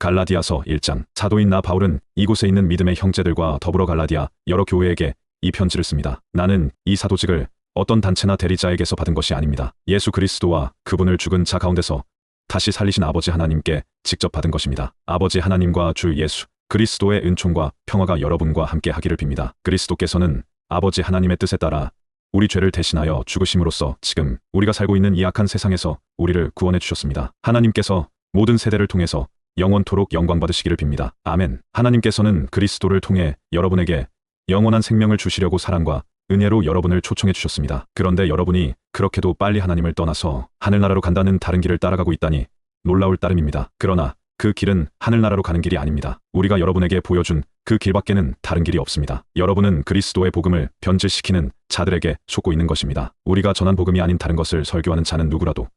갈라디아서 1장 사도인 나 바울은 이곳에 있는 믿음의 형제들과 더불어 갈라디아 여러 교회에게 이 편지를 씁니다. 나는 이 사도직을 어떤 단체나 대리자에게서 받은 것이 아닙니다. 예수 그리스도와 그분을 죽은 자 가운데서 다시 살리신 아버지 하나님께 직접 받은 것입니다. 아버지 하나님과 주 예수 그리스도의 은총과 평화가 여러분과 함께 하기를 빕니다. 그리스도께서는 아버지 하나님의 뜻에 따라 우리 죄를 대신하여 죽으심으로써 지금 우리가 살고 있는 이 악한 세상에서 우리를 구원해 주셨습니다. 하나님께서 모든 세대를 통해서 영원토록 영광 받으시기를 빕니다. 아멘. 하나님께서는 그리스도를 통해 여러분에게 영원한 생명을 주시려고 사랑과 은혜로 여러분을 초청해 주셨습니다. 그런데 여러분이 그렇게도 빨리 하나님을 떠나서 하늘나라로 간다는 다른 길을 따라가고 있다니 놀라울 따름입니다. 그러나 그 길은 하늘나라로 가는 길이 아닙니다. 우리가 여러분에게 보여준 그 길밖에는 다른 길이 없습니다. 여러분은 그리스도의 복음을 변질시키는 자들에게 속고 있는 것입니다. 우리가 전한 복음이 아닌 다른 것을 설교하는 자는 누구라도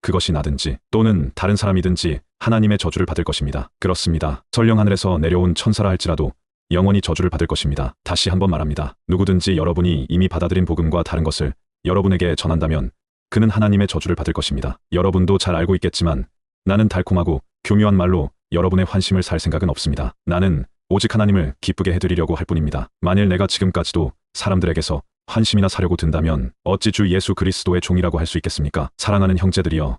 그것이 나든지 또는 다른 사람이든지 하나님의 저주를 받을 것입니다. 그렇습니다. 설령 하늘에서 내려온 천사라 할지라도 영원히 저주를 받을 것입니다. 다시 한번 말합니다. 누구든지 여러분이 이미 받아들인 복음과 다른 것을 여러분에게 전한다면 그는 하나님의 저주를 받을 것입니다. 여러분도 잘 알고 있겠지만 나는 달콤하고 교묘한 말로 여러분의 환심을 살 생각은 없습니다. 나는 오직 하나님을 기쁘게 해드리려고 할 뿐입니다. 만일 내가 지금까지도 사람들에게서 환심이나 사려고 든다면 어찌 주 예수 그리스도의 종이라고 할 수 있겠습니까? 사랑하는 형제들이여.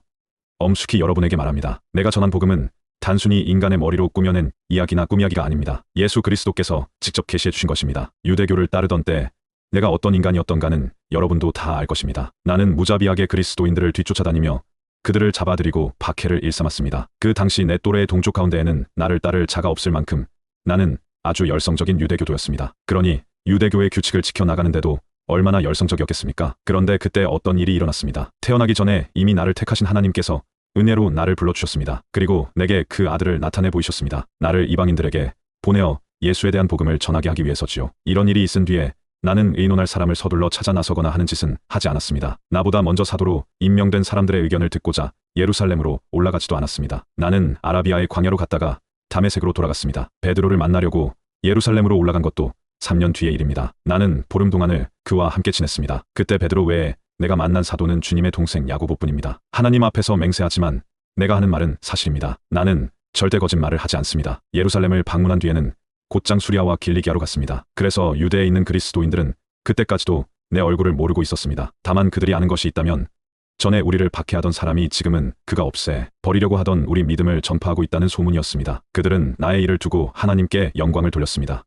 엄숙히 여러분에게 말합니다. 내가 전한 복음은 단순히 인간의 머리로 꾸며낸 이야기나 꾸미야기가 아닙니다. 예수 그리스도께서 직접 계시해 주신 것입니다. 유대교를 따르던 때 내가 어떤 인간이었던가는 여러분도 다 알 것입니다. 나는 무자비하게 그리스도인들을 뒤쫓아다니며 그들을 잡아들이고 박해를 일삼았습니다. 그 당시 내 또래의 동족 가운데에는 나를 따를 자가 없을 만큼 나는 아주 열성적인 유대교도였습니다. 그러니 유대교의 규칙을 지켜나가는데도 얼마나 열성적이었겠습니까? 그런데 그때 어떤 일이 일어났습니다. 태어나기 전에 이미 나를 택하신 하나님께서 은혜로 나를 불러주셨습니다. 그리고 내게 그 아들을 나타내 보이셨습니다. 나를 이방인들에게 보내어 예수에 대한 복음을 전하게 하기 위해서지요. 이런 일이 있은 뒤에 나는 의논할 사람을 서둘러 찾아 나서거나 하는 짓은 하지 않았습니다. 나보다 먼저 사도로 임명된 사람들의 의견을 듣고자 예루살렘으로 올라가지도 않았습니다. 나는 아라비아의 광야로 갔다가 다메섹으로 돌아갔습니다. 베드로를 만나려고 예루살렘으로 올라간 것도 3년 뒤의 일입니다. 나는 보름 동안을 그와 함께 지냈습니다. 그때 베드로 외에 내가 만난 사도는 주님의 동생 야고보뿐입니다. 하나님 앞에서 맹세하지만 내가 하는 말은 사실입니다. 나는 절대 거짓말을 하지 않습니다. 예루살렘을 방문한 뒤에는 곧장 수리아와 길리기아로 갔습니다. 그래서 유대에 있는 그리스도인들은 그때까지도 내 얼굴을 모르고 있었습니다. 다만 그들이 아는 것이 있다면 전에 우리를 박해하던 사람이 지금은 그가 없애 버리려고 하던 우리 믿음을 전파하고 있다는 소문이었습니다. 그들은 나의 일을 두고 하나님께 영광을 돌렸습니다.